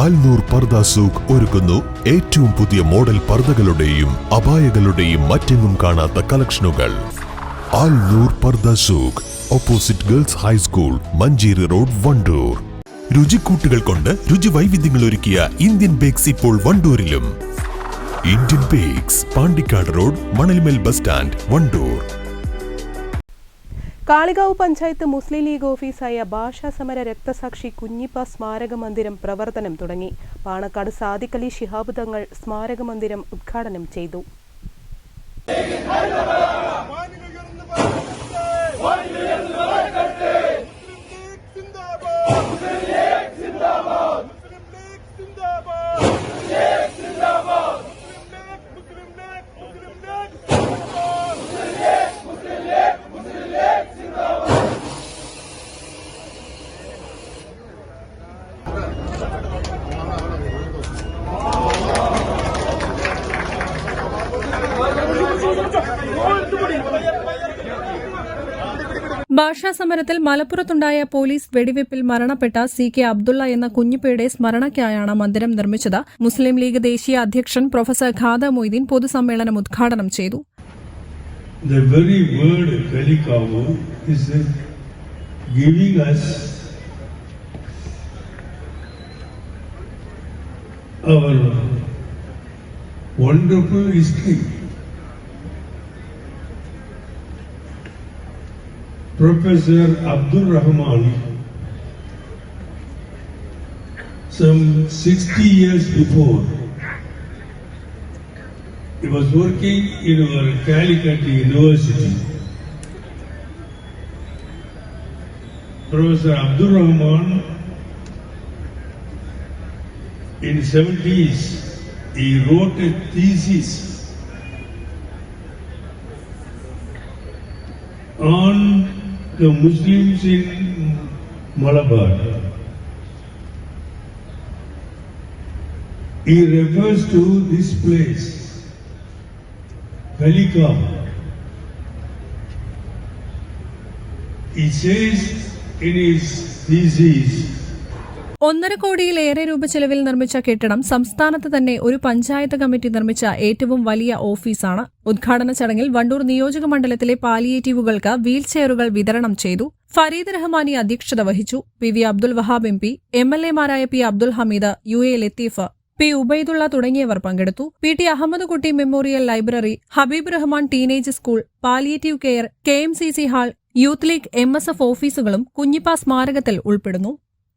ആൽനൂർ പർദ സൂഖ് ഒരുക്കുന്നു ഏറ്റവും പുതിയ മോഡൽ പർദകളുടെയും അപായകളുടെയും മറ്റെങ്ങും കാണാത്ത കളക്ഷനുകൾ. ആൽനൂർ പർദ സൂഖ് opposite girls high school Manjeri road Wandoor. രുചിക്കൂട്ടുകൾ കൊണ്ട് രുചി വൈവിധ്യങ്ങൾ ഒരുക്കിയ ഇന്ത്യൻ ബേക്സ് ഇപ്പോൾ വണ്ടൂരിലും. Indian bakes Pandikkad road Manalmel bus stand Wandoor. Kalikavu panchayat Muslim League ഓഫീസായ ഭാഷാ സമര രക്തസാക്ഷി കുഞ്ഞിപ്പ സ്മാരക മന്ദിരം പ്രവർത്തനം തുടങ്ങി. പാണക്കാട് സാദിഖലി ശിഹാബ് തങ്ങൾ സ്മാരക മന്ദിരം ഉദ്ഘാടനം ചെയ്തു. ഭാഷാ സമരത്തിൽ മലപ്പുറത്തുണ്ടായ പോലീസ് വെടിവെപ്പിൽ മരണപ്പെട്ട സി കെ അബ്ദുള്ള എന്ന കുഞ്ഞിപ്പയുടെ സ്മരണയ്ക്കായാണ് മന്ദിരം നിർമ്മിച്ചത് മുസ്ലിം ലീഗ് ദേശീയ അധ്യക്ഷൻ പ്രൊഫസർ ഖാദ മൊയ്തീൻ പൊതുസമ്മേളനം ഉദ്ഘാടനം ചെയ്തു our wonderful history. Professor Abdul Rahman, some 60 years before, he was working in our Calicut University. Professor Abdul Rahman, in 70s, he wrote a thesis on the Muslims in Malabar. He refers to this place, Kalika. He says in his thesis, ഒന്നര കോടിയിലേറെ രൂപ ചെലവിൽ നിർമ്മിച്ച കെട്ടിടം സംസ്ഥാനത്ത് തന്നെ ഒരു panchayat committee നിർമ്മിച്ച ഏറ്റവും വലിയ ഓഫീസാണ്. ഉദ്ഘാടന ചടങ്ങിൽ വണ്ടൂർ നിയോജക മണ്ഡലത്തിലെ പാലിയേറ്റീവുകൾക്ക് വീൽ ചെയറുകൾ വിതരണം ചെയ്തു. ഫരീദ് റഹ്മാനി അധ്യക്ഷത വഹിച്ചു. P V Abdul Wahab M P M L എമാരായ P Abdul Hameed U A Latheef P Ubaidullah തുടങ്ങിയവർ പങ്കെടുത്തു. P T Ahammed Kutty memorial library Habeeb Rahman teenage school palliative care K M C C hall youth league M S F ഓഫീസുകളും കുഞ്ഞിപ്പ സ്മാരകത്തിൽ ഉൾപ്പെടുന്നു.